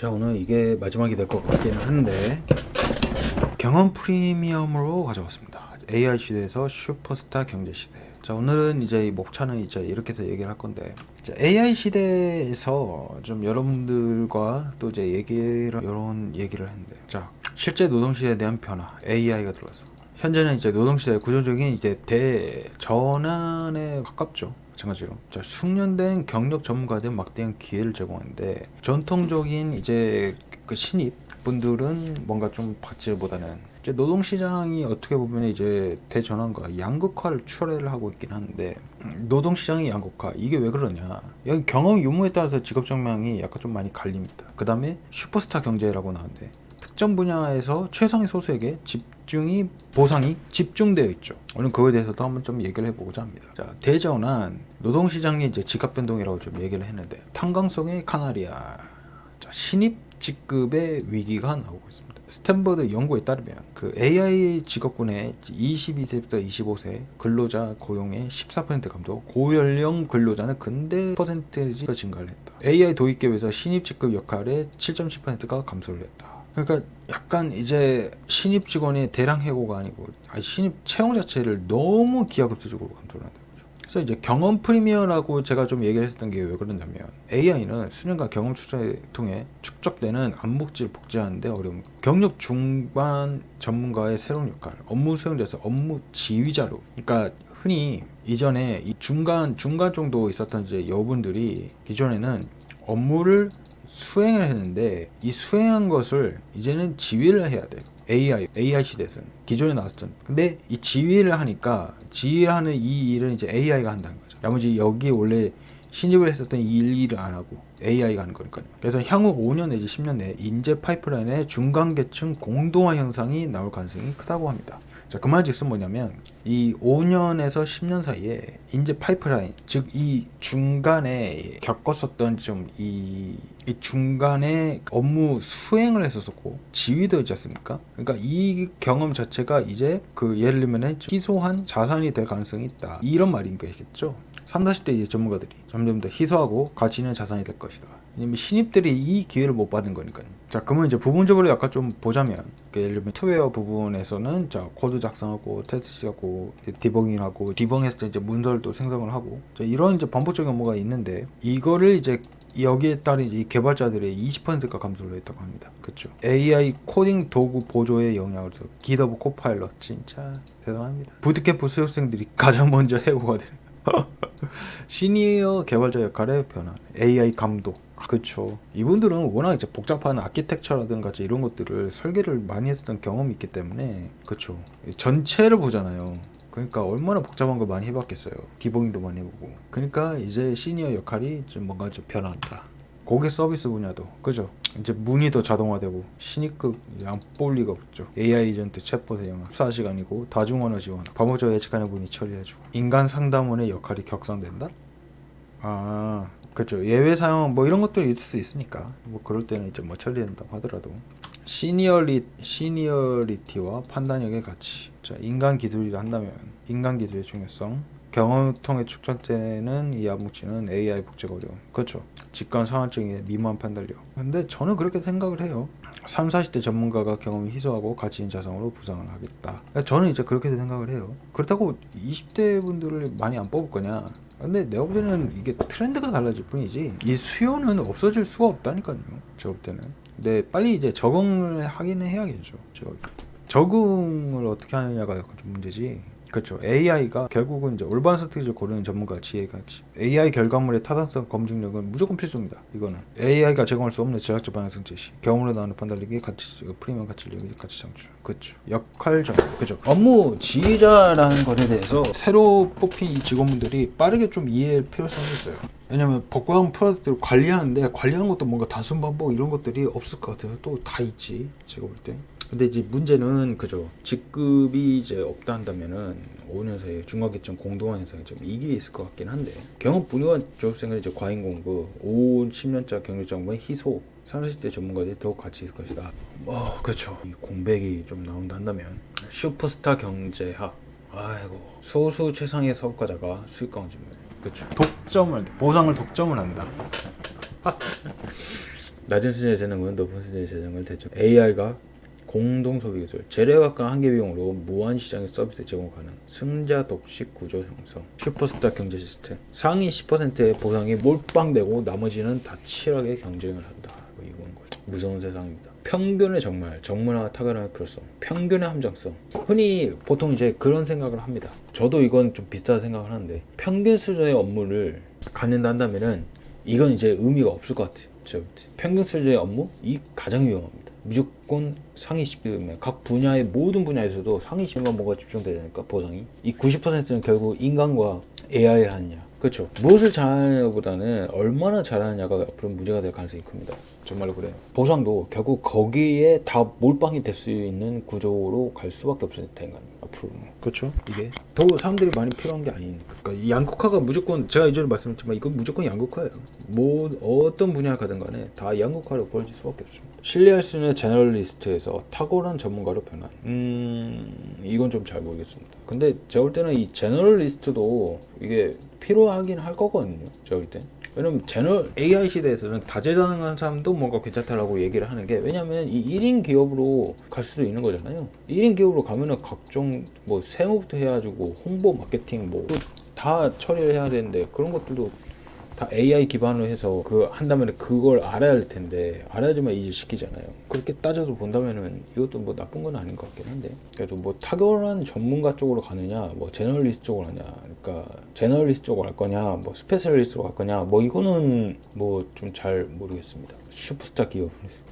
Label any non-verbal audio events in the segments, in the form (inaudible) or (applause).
자 오늘 이게 마지막이 될 것 같기는 한데 경험 프리미엄으로 가져왔습니다. AI 시대에서 슈퍼스타 경제 시대. 자 오늘은 이제 이 목차는 이제 이렇게 해서 얘기를 할 건데 자, AI 시대에서 좀 여러분들과 또 이제 얘기를 이런 얘기를 했는데 자 실제 노동 시대에 대한 변화 AI가 들어와서 현재는 이제 노동 시대의 구조적인 이제 대전환에 가깝죠. 마찬가지로 자, 숙련된 경력 전문가들 막대한 기회를 제공하는데 전통적인 이제 그 신입 분들은 뭔가 좀 받지보다는 이제 노동 시장이 어떻게 보면 이제 대전환과 양극화를 추월을 하고 있긴 한데 음, 노동 시장의 양극화 이게 왜 그러냐 여기 경험 유무에 따라서 직업 정명이 약간 좀 많이 갈립니다. 그 다음에 슈퍼스타 경제라고 나오는데 특정 분야에서 최상위 소수에게 집 중이 보상이 집중되어 있죠. 오늘 그거에 대해서도 한번 좀 얘기를 해보고자 합니다. 자, 대전환 노동시장의 이제 지갑 변동이라고 좀 얘기를 했는데 탄광성의 카나리아 자, 신입 직급의 위기가 나오고 있습니다. 스탠버드 연구에 따르면 그 AI 직업군의 22세부터 25세 근로자 고용의 14% 감소, 고연령 근로자는 근대 퍼센테이지가 증가를 했다. AI 도입 기업에서 신입 직급 역할의 7.10%가 감소를 했다. 그러니까 약간 이제 신입 직원의 대량 해고가 아니고 아니, 신입 채용 자체를 너무 기하급수적으로 감소를 한다. 그래서 이제 경험 프리미어라고 제가 좀 얘기를 했던 게 왜 그러냐면 AI는 수년간 경험 추적을 통해 축적되는 안목질 복제하는데 어려움 경력 중반 전문가의 새로운 역할 업무 수행자에서 업무 지휘자로 그러니까 흔히 이전에 이 중간 중간 정도 있었던 이제 여분들이 기존에는 업무를 수행을 했는데 이 수행한 것을 이제는 지휘를 해야 돼요. AI, AI 시대에서는 기존에 나왔던. 근데 이 지휘를 하니까 지휘를 하는 이 일은 이제 AI가 한다는 거죠. 나머지 여기 원래 신입을 했었던 이 일, 일을 안 하고 AI가 하는 거니까요. 그래서 향후 5년 내지 10년 내에 인재 파이프라인의 중간 계층 공동화 현상이 나올 가능성이 크다고 합니다. 자, 그 말즉슨 뭐냐면 이 5년에서 10년 사이에 인재 파이프라인, 즉 이 중간에 겪었었던 좀이 이 중간에 업무 수행을 했었었고 지휘도 있지 않습니까? 그러니까 이 경험 자체가 이제 그 예를 들면 희소한 자산이 될 가능성이 있다. 이런 말인 거겠죠. 3, 40대 이제 전문가들이 점점 더 희소하고 가치 있는 자산이 될 것이다. 왜냐면 신입들이 이 기회를 못 받은 거니까요. 자, 그러면 이제 부분적으로 약간 좀 보자면, 그 예를 들면 투웨어 부분에서는 자 코드 작성하고 테스트 하고 디버깅하고 디버깅했을 때 이제 문서를 생성을 하고 자, 이런 이제 반복적인 업무가 있는데 이거를 이제 여기에 따른 이 개발자들의 20%가 감소를 했다고 합니다. 그렇죠. AI 코딩 도구 보조의 영향으로 기더브 코파일럿 진짜 대단합니다. 부트캠프 수료생들이 (laughs) 가장 먼저 해고가 돼요. (laughs) 시니어 개발자 역할의 변화, AI 감독. 그렇죠. 이분들은 워낙 이제 복잡한 아키텍처라든가 이런 것들을 설계를 많이 했었던 경험이 있기 때문에 그렇죠. 전체를 보잖아요. 그러니까 얼마나 복잡한 걸 많이 해봤겠어요. 디버깅도 많이 해보고. 그러니까 이제 시니어 역할이 좀 뭔가 좀 변한다. 고객 서비스 분야도 그죠? 이제 문의도 자동화되고 신입급 양볼 리가 없죠. AI 에이전트 챗봇 대응 24시간이고 다중언어 지원, 반복적 예측하는 문의 처리해주고 인간 상담원의 역할이 격상된다? 아 그렇죠. 예외 사용 뭐 이런 것들이 있을 수 있으니까 뭐 그럴 때는 이제 뭐 처리된다고 하더라도 시니어리 시니어리티와 판단력의 가치. 자 인간 기술이라 한다면 인간 기술의 중요성. 경험을 통해 축적되는 이 암묵치는 AI 복제가 어려움. 그렇죠. 직관 상황적인 미만 판단력. 근데 저는 그렇게 생각을 해요. 3, 40대 전문가가 경험이 희소하고 가치 있는 자산으로 부상을 하겠다. 저는 이제 그렇게 생각을 해요. 그렇다고 20대 분들을 많이 안 뽑을 거냐? 근데 내가 볼 때는 이게 트렌드가 달라질 뿐이지 이 수요는 없어질 수가 없다니까요. 제가 볼 때는. 근데 빨리 이제 적응을 하기는 해야겠죠. 적응을 어떻게 하느냐가 약간 좀 문제지. 그렇죠. AI가 결국은 이제 올바른 선택지를 고르는 전문가 지혜가. AI 결과물의 타당성 검증력은 무조건 필수입니다. 이거는 AI가 제공할 수 없는 제작적 방향성 제시, 경험으로 나오는 판단력이 가치 프리미엄 가치력이 가치 창출. 그렇죠. 역할적. 그렇죠. 업무 지휘자라는 것에 대해서 새로 뽑힌 이 직원분들이 빠르게 좀 이해할 필요성이 있어요. 왜냐면 복고한 프로덕트를 관리하는데 관리하는 것도 뭔가 단순 반복 이런 것들이 없을 것 같아요. 또 다 있지. 제가 볼 때. 근데 이제 문제는 그죠. 직급이 이제 없다 한다면은 5년 사이에 중간계층 공동화 현상이 좀 이게 있을 것 같긴 한데 경험 분야원 졸업생은 이제 과잉 공부, 5, 10년차 경력 장부의 희소, 30대 전문가들이 더욱 같이 있을 것이다. 뭐 그렇죠. 이 공백이 좀 나온다 한다면 슈퍼스타 경제학. 아이고 소수 최상의 사업가자가 수익 강진물. 그렇죠. 독점을 보상을 독점을 한다. (laughs) 낮은 수준의 재능은 높은 수준의 재능을 대체 AI가 공동 소비 기술, 재래각과 한계 비용으로 무한 시장의 서비스 제공 가능, 승자 독식 구조 형성, 슈퍼스타 경제 시스템, 상위 10%의 보상이 몰빵되고 나머지는 다 치열하게 경쟁을 한다. 뭐 이건 거죠. 무서운 세상입니다. 평균의 정말 정문화가 타결할 필요성, 평균의 함정성. 흔히 보통 이제 그런 생각을 합니다. 저도 이건 좀 비슷하다 생각을 하는데 평균 수준의 업무를 갖는다 한다면은 이건 이제 의미가 없을 것 같아요. 때. 평균 수준의 업무 이 가장 위험합니다. 무조건 상위 10%면 각 분야의 모든 분야에서도 상위 10만 뭐가 집중되니까 보상이? 이 90%는 결국 인간과 AI 하느냐 그렇죠. 무엇을 잘하느냐보다는 얼마나 잘하느냐가 앞으로 문제가 될 가능성이 큽니다. 정말로 그래요. 보상도 결국 거기에 다 몰빵이 될 수 있는 구조로 갈 수밖에 없을 텐가 앞으로. 그렇죠. 이게 더 사람들이 많이 필요한 게 아니니까 그러니까 이 양극화가 무조건 제가 이전에 말씀드렸지만 이건 무조건 양극화예요. 뭐 어떤 분야를 가든 간에 다 양극화로 벌어질 수밖에 없습니다. 신뢰할 수 있는 제너럴리스트에서 탁월한 전문가로 변한. 음 이건 좀 잘 모르겠습니다. 근데 제가 볼 때는 이 제너럴리스트도 이게 필요하긴 할 거거든요 제가 볼때 왜냐면 제너 AI 시대에서는 다재다능한 사람도 뭔가 괜찮다라고 얘기를 하는 게 왜냐면 이 1인 기업으로 갈 수도 있는 거잖아요. 1인 기업으로 가면은 각종 뭐 세무부터 해가지고 홍보 마케팅 뭐 다 처리를 해야 되는데 그런 것들도 다 AI 기반으로 해서 그 한다면 그걸 알아야 할 텐데 알아야지만 일을 시키잖아요. 그렇게 따져서 본다면은 이것도 뭐 나쁜 건 아닌 것 같긴 한데 그래도 뭐 탁월한 전문가 쪽으로 가느냐 뭐 제너럴리스트 쪽으로 가냐 그러니까 제너럴리스트 쪽으로 갈 거냐 뭐 스페셜리스트로 갈 거냐 뭐 이거는 뭐 좀 잘 모르겠습니다. 슈퍼스타 기업.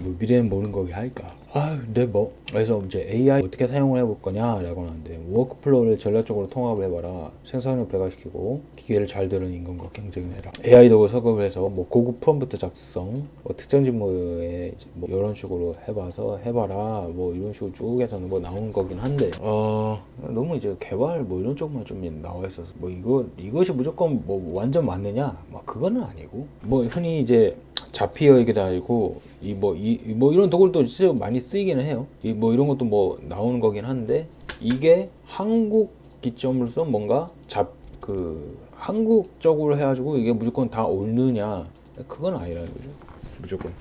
뭐 미래는 모르는 거기 할까. 아 근데 뭐 그래서 이제 AI 어떻게 사용을 해볼 거냐라고 하는데 워크플로우를 전략적으로 통합을 해봐라. 생산을 배가시키고 기계를 잘 들은 인간과 경쟁을 해라. AI 덕을 서급을 해서 뭐 고급 프롬프트 작성 뭐 특정 직무에 뭐 이런 식으로 해봐서 해봐라. 뭐 이런 식으로 쭉 해서 뭐 나온 거긴 한데 어 너무 이제 개발 뭐 이런 쪽만 좀 나와 있어서 뭐 이거 이것이 무조건 뭐 완전 맞느냐? 뭐 그거는 아니고. 뭐 흔히 이제 자피어 얘기도 아니고 이 뭐 이 뭐 이런 도구도 진짜 많이 쓰이기는 해요. 이 뭐 이런 것도 뭐 나오는 거긴 한데 이게 한국 기점으로서 뭔가 잡그 한국적으로 해가지고 이게 무조건 다 옳느냐 그건 아니라는 거죠. 무조건.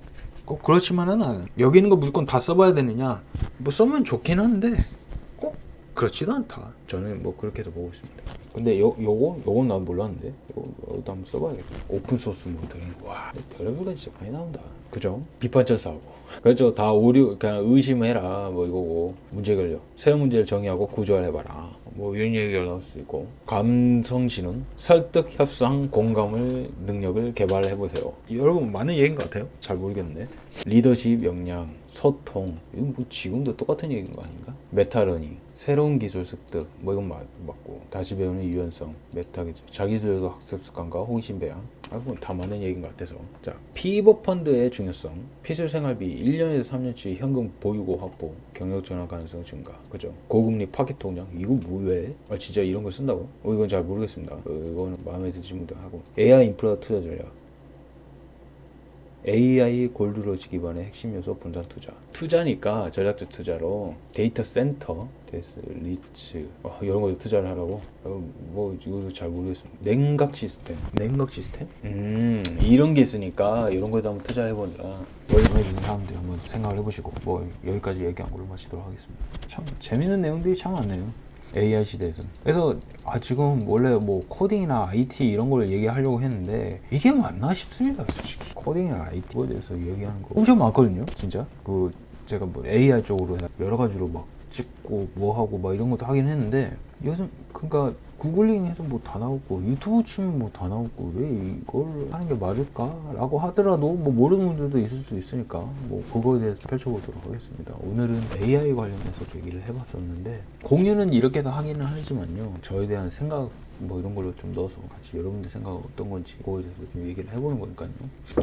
꼭 그렇지만은 않아요. 여기 있는 거 무조건 다 써봐야 되느냐? 뭐 써면 좋긴 한데 꼭 그렇지도 않다. 저는 뭐 그렇게 해서 보고 있습니다. 근데 요 요거 요건 난 몰랐는데 요, 요것도 한번 써봐야겠다. 오픈 소스 모델링 와 별의별 거 진짜 많이 나온다. 그죠? 비판적 사고. 그렇죠. 다 오류 그냥 의심해라 뭐 이거고 문제 결력 새로운 문제를 정의하고 구조화해봐라. 뭐 이런 얘기가 나올 수 있고 감성신은 설득 협상 공감을 능력을 개발해 보세요. 여러분 많은 얘기인 것 같아요. 잘 모르겠네. 리더십 역량 소통 이거 뭐 지금도 똑같은 얘기인 거 아닌가? 메타러닝 새로운 기술 습득 뭐 이건 맞, 맞고. 다시 배우는 유연성 메타 기술. 자기주도 학습 습관과 호기심 배양. 아이고 다 맞는 얘기인 것 같아서. 자 피버 펀드의 중요성. 피술 생활비 1년에서 3년치 현금 보유고 확보. 경력 전환 가능성 증가. 그죠? 고금리 파켓 통장. 이거 뭐왜? 아 진짜 이런 걸 쓴다고? 어 이건 잘 모르겠습니다. 어, 이거는 마음에 들지 못하고. AI 인프라 투자 전략 AI 골드로지 기반의 핵심 요소 분산 투자. 투자니까 전략적 투자로 데이터 센터, 데스 리츠 어, 이런 거에 투자를 하라고. 어, 뭐 이것도 잘 모르겠습니다. 냉각 시스템. 냉각 시스템? 음 이런 게 있으니까 이런 거에도 한번 투자해 보자. 월급에 있는 사람들 한번 생각을 해보시고 뭐 여기까지 얘기한 걸로 마치도록 하겠습니다. 참 재밌는 내용들이 참 많네요. AI 시대에서는. 그래서 아 지금 원래 뭐 코딩이나 IT 이런 걸 얘기하려고 했는데 이게 맞나 싶습니다. 솔직히 코딩이나 IT에 대해서 얘기하는 거 엄청 많거든요. 진짜 그 제가 뭐 AI 쪽으로 해- 여러 가지로 막 찍고 뭐 하고 막 이런 것도 하긴 했는데 요즘 그러니까 구글링 해서 뭐 다 나오고 유튜브 치면 뭐 다 나오고 왜 이걸 하는 게 맞을까라고 하더라도 뭐 모르는 분들도 있을 수 있으니까 뭐 그거에 대해서 펼쳐보도록 하겠습니다. 오늘은 AI 관련해서 얘기를 해봤었는데 공유는 이렇게 다 하기는 하지만요 저에 대한 생각 뭐 이런 걸로 좀 넣어서 같이 여러분들 생각 어떤 건지 그거에 대해서 좀 얘기를 해보는 거니까요.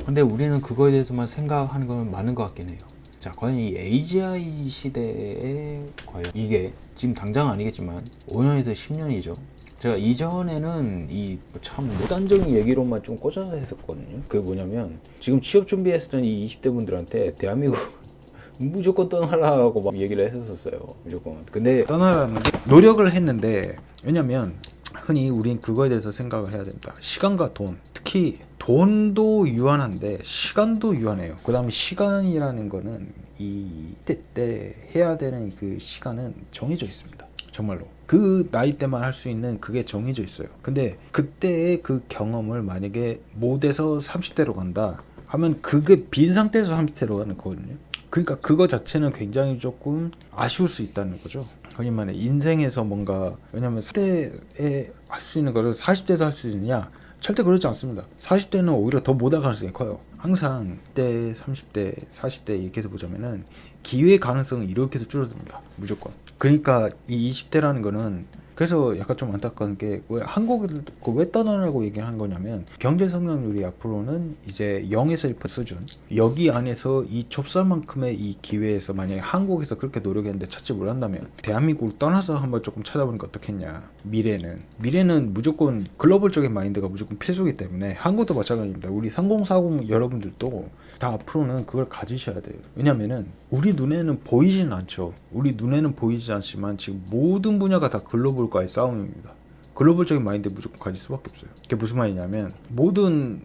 근데 우리는 그거에 대해서만 생각하는 건 많은 것 같긴 해요. 자, 과연 이 AGI 시대에 과연 이게 지금 당장 아니겠지만 5년에서 10년이죠. 제가 이전에는 이 참 무단적인 얘기로만 좀 꽂아서 했었거든요. 그게 뭐냐면 지금 취업 준비했던 이 20대 분들한테 대한민국 (laughs) 무조건 떠나라고 막 얘기를 했었어요. 무조건. 근데 떠나라는 노력을 했는데 왜냐면 흔히 우린 그거에 대해서 생각을 해야 된다. 시간과 돈, 특히 돈도 유한한데 시간도 유한해요. 그다음에 시간이라는 거는 이때 때 해야 되는 그 시간은 정해져 있습니다. 정말로 그 나이 때만 할 수 있는 그게 정해져 있어요. 근데 그때의 그 경험을 만약에 못해서 30대로 간다 하면 그게 빈 상태에서 30대로 가는 거거든요. 그러니까 그거 자체는 굉장히 조금 아쉬울 수 있다는 거죠. 흔히 말해 인생에서 뭔가 왜냐면 10대에 할 수 있는 거를 40대도 할 수 있느냐? 절대 그렇지 않습니다. 40대는 오히려 더 못할 가능성이 커요. 항상 10대, 30대, 40대 이렇게 해서 보자면은 기회 가능성은 이렇게 해서 줄어듭니다. 무조건. 그러니까 이 20대라는 거는 그래서 약간 좀 안타까운 게 왜 한국을 그왜 떠나라고 얘기한 거냐면 경제 성장률이 앞으로는 이제 0에서 1% 수준. 여기 안에서 이 좁쌀만큼의 이 기회에서 만약에 한국에서 그렇게 노력했는데 찾지 못한다면 대한민국을 떠나서 한번 조금 찾아보는 게 어떻겠냐. 미래는. 미래는 무조건 글로벌적인 마인드가 무조건 필수기 때문에 한국도 마찬가지입니다. 우리 3040 여러분들도 다 앞으로는 그걸 가지셔야 돼요. 왜냐면은 우리 눈에는 보이진 않죠. 우리 눈에는 보이지 않지만 지금 모든 분야가 다 글로벌 과의 싸움입니다 글로벌적인 마인드 무조건 가질 수밖에 없어요. 그게 무슨 말이냐면 모든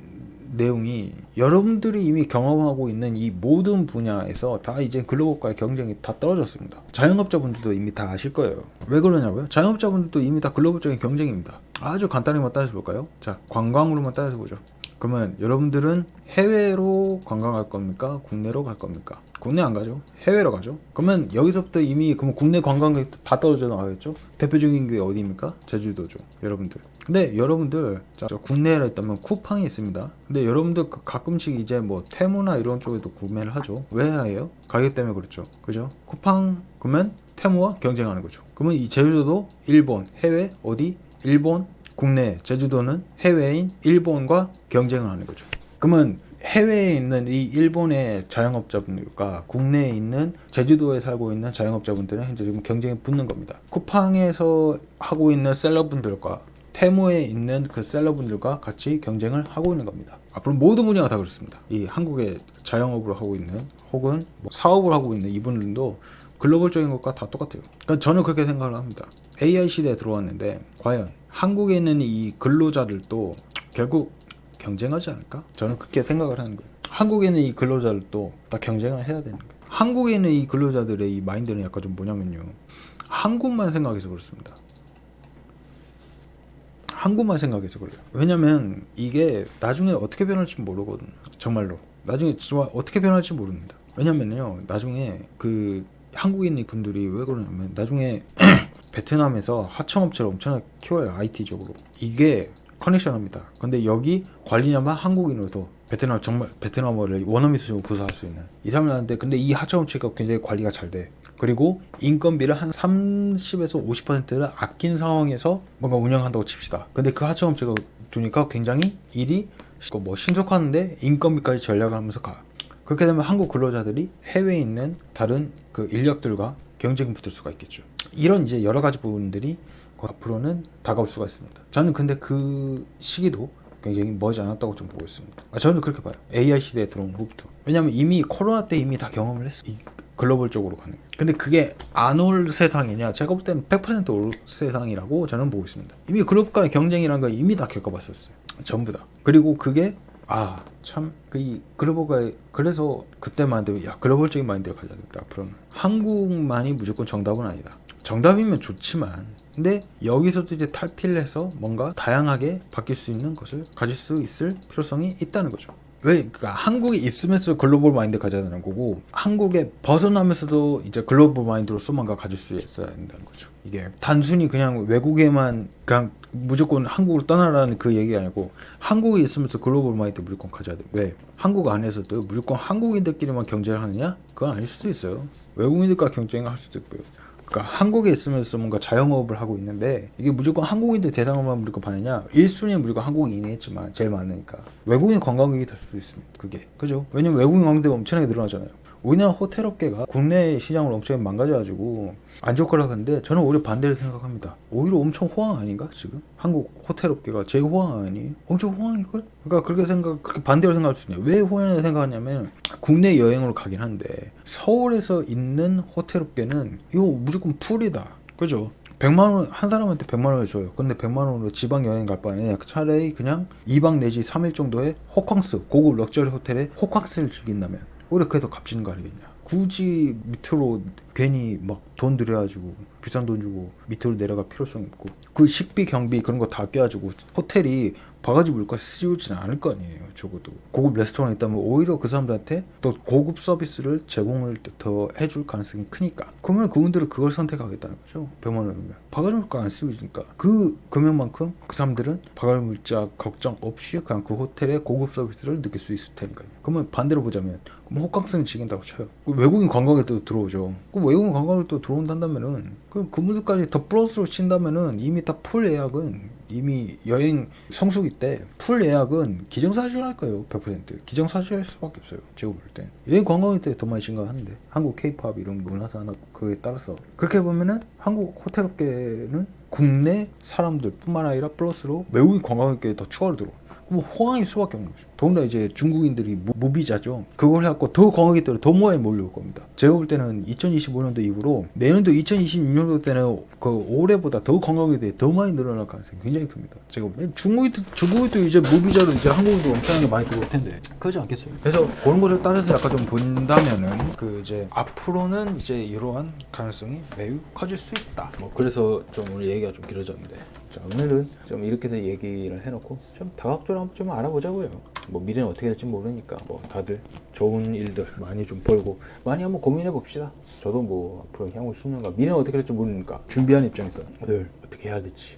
내용이 여러분들이 이미 경험하고 있는 이 모든 분야에서 다 이제 글로벌과의 경쟁이 다 떨어졌습니다. 자영업자분들도 이미 다 아실 거예요. 왜 그러냐고요? 자영업자분들도 이미 다 글로벌적인 경쟁입니다. 아주 간단히만 따져서 볼까요? 자, 관광으로만 따져서 보죠. 그러면 여러분들은 해외로 관광할 겁니까? 국내로 갈 겁니까? 국내 안 가죠. 해외로 가죠. 그러면 여기서부터 이미 그러면 국내 관광객 다 떨어져 나가겠죠. 대표적인 게 어디입니까? 제주도죠. 여러분들. 근데 여러분들 자, 저 국내에 있다면 쿠팡이 있습니다. 근데 여러분들 그 가끔씩 이제 뭐 테무나 이런 쪽에도 구매를 하죠. 왜 해요? 가격 때문에 그렇죠. 그죠? 쿠팡 그러면 테무와 경쟁하는 거죠. 그러면 이 제주도도 일본, 해외 어디? 일본, 국내, 제주도는 해외인 일본과 경쟁을 하는 거죠. 그러면 해외에 있는 이 일본의 자영업자분들과 국내에 있는 제주도에 살고 있는 자영업자분들은 현재 지금 경쟁에 붙는 겁니다. 쿠팡에서 하고 있는 셀러분들과 테무에 있는 그 셀러분들과 같이 경쟁을 하고 있는 겁니다. 앞으로 모든 분야가 다 그렇습니다. 이 한국의 자영업을 하고 있는 혹은 뭐 사업을 하고 있는 이분들도 글로벌적인 것과 다 똑같아요. 그러니까 저는 그렇게 생각을 합니다. AI 시대에 들어왔는데 과연 한국에 있는 이 근로자들도 결국 경쟁하지 않을까? 저는 그렇게 생각을 하는 거예요. 한국에 있는 이 근로자들도 다 경쟁을 해야 되는 거예요. 한국에 있는 이 근로자들의 이 마인드는 약간 좀 뭐냐면요. 한국만 생각해서 그렇습니다. 한국만 생각해서 그래요. 왜냐면 이게 나중에 어떻게 변할지 모르거든요. 정말로. 나중에 진짜 어떻게 변할지 모릅니다. 왜냐면요. 나중에 그 있는 분들이 왜 그러냐면 나중에 (clears throat) 베트남에서 하청업체를 엄청나게 키워요. IT적으로. 이게 커넥션합니다. 근데 여기 관리자만 한국인으로도 베트남 정말 베트남어를 원어민 수준으로 구사할 수 있는 이 사람을 하는데 근데 이 하청업체가 굉장히 관리가 잘 돼. 그리고 인건비를 한 30에서 50%를 아낀 상황에서 뭔가 운영한다고 칩시다. 근데 그 하청업체가 주니까 굉장히 일이 뭐 신속하는데 인건비까지 전략을 하면서 가. 그렇게 되면 한국 근로자들이 해외에 있는 다른 그 인력들과 경쟁 붙을 수가 있겠죠. 이런 이제 여러 가지 부분들이 앞으로는 다가올 수가 있습니다. 저는 근데 그 시기도 굉장히 멀지 않았다고 좀 보고 있습니다. 아, 저는 그렇게 봐요. AI 시대에 들어온 후부터. 왜냐면 이미 코로나 때 이미 다 경험을 했어. 이 글로벌적으로 가는. 게. 근데 그게 안 올 세상이냐? 제가 볼 때는 100%올 세상이라고 저는 보고 있습니다. 이미 글로벌과의 경쟁이라는 걸 이미 다 겪어봤었어요. 전부 다. 그리고 그게 아, 참, 그, 이, 글로벌가, 그래서 그때만 해도, 야, 글로벌적인 마인드를 가져야겠다, 앞으로는. 한국만이 무조건 정답은 아니다. 정답이면 좋지만, 근데 여기서도 이제 탈피를 해서 뭔가 다양하게 바뀔 수 있는 것을 가질 수 있을 필요성이 있다는 거죠. 왜, 그니까 한국에 있으면서 글로벌 마인드 가져야 되는 거고, 한국에 벗어나면서도 이제 글로벌 마인드로서 뭔가 가질 수 있어야 된다는 거죠. 이게 단순히 그냥 외국에만 그냥 무조건 한국으로 떠나라는 그 얘기 아니고, 한국에 있으면서 글로벌 마인드 무조건 가져야 돼. 왜? 한국 안에서도 무조건 한국인들끼리만 경쟁을 하느냐? 그건 아닐 수도 있어요. 외국인들과 경쟁을 할 수도 있고요. 그러니까 한국에 있으면서 뭔가 자영업을 하고 있는데 이게 무조건 한국인들 대상만 무조건 받느냐? 1순위는 무조건 한국인이 했지만 제일 많으니까. 외국인 관광객이 될 수도 있습니다 그게. 그죠? 왜냐면 외국인 관광객이 엄청나게 늘어나잖아요 우리나라 호텔 업계가 국내 시장을 엄청 망가져가지고 안 좋을 거라 하는데 저는 오히려 반대를 생각합니다. 오히려 엄청 호황 아닌가 지금? 한국 호텔 업계가 제일 호황 아니에요 엄청 호황일 걸? 그러니까 그렇게 생각 그렇게 반대로 생각할 수 있냐 왜 호황을 생각하냐면 국내 여행으로 가긴 한데 서울에서 있는 호텔 업계는 이거 무조건 풀이다. 그죠? 100만 원 한 사람한테 100만 원을 줘요. 근데 100만 원으로 지방 여행 갈 바에는 차라리 그냥 2박 내지 3일 정도의 호캉스 고급 럭셔리 호텔에 호캉스를 즐긴다면 오히려 그게 더 값지는 거 아니겠냐. 굳이 밑으로 괜히 막 돈 들여가지고 비싼 돈 주고 밑으로 내려갈 필요성이 없고 그 식비 경비 그런 거 다 껴가지고 호텔이 바가지 물가 씌우지는 않을 거 아니에요 적어도. 고급 레스토랑이 있다면 오히려 그 사람들한테 더 고급 서비스를 제공을 더 해줄 가능성이 크니까. 그러면 그분들은 그걸 선택하겠다는 거죠. 100만 원이면. 바가지 물가 안 씌우니까. 그 금액만큼 그 사람들은 바가지 물자 걱정 없이 그냥 그 호텔의 고급 서비스를 느낄 수 있을 테니까요. 그러면 반대로 보자면 호캉스는 즐긴다고 쳐요. 그 외국인 관광객도 들어오죠. 그 외국인 관광객도 들어온다면은 그럼 그분들까지 더 플러스로 친다면은 이미 다 풀 예약은 이미 여행 성수기 때 풀 예약은 기정사실 할 거예요 100% 기정사실 할 수밖에 없어요 제가 볼 때. 여행 관광객 때더 많이 증가하는데. 한국 케이팝 이런 문화 산업 그에 따라서. 그렇게 보면은 한국 호텔 업계는 국내 사람들뿐만 아니라 플러스로 외국인 관광객에 더 추가로 들어 뭐 호황일 수밖에 없는 거죠. 더군다나 이제 중국인들이 무- 무비자죠. 그걸 해갖고 더 관광객들이 더 많이 몰려올 겁니다. 제가 볼 때는 2025년도 이후로 내년도 2026년도 때는 그 올해보다 더 관광객들이 더 많이 늘어날 가능성이 굉장히 큽니다. 제가 볼 때는 중국인들 중국인도 이제 무비자로 이제 한국도 엄청나게 많이 들어올 텐데 그러지 않겠어요? 그래서 그런 거를 따라서 약간 좀 본다면은 그 이제 앞으로는 이제 이러한 가능성이 매우 커질 수 있다. 뭐 그래서 좀 오늘 얘기가 좀 길어졌는데 자 오늘은 좀 이렇게 얘기를 해놓고 좀 다각도로 한번 좀 알아보자고요. 뭐 미래는 어떻게 될지 모르니까 뭐 다들 좋은 일들 많이 좀 벌고 많이 한번 고민해 봅시다. 저도 뭐 앞으로 향후 10년간 미래는 어떻게 될지 모르니까 준비하는 입장에서 늘 어떻게 해야 될지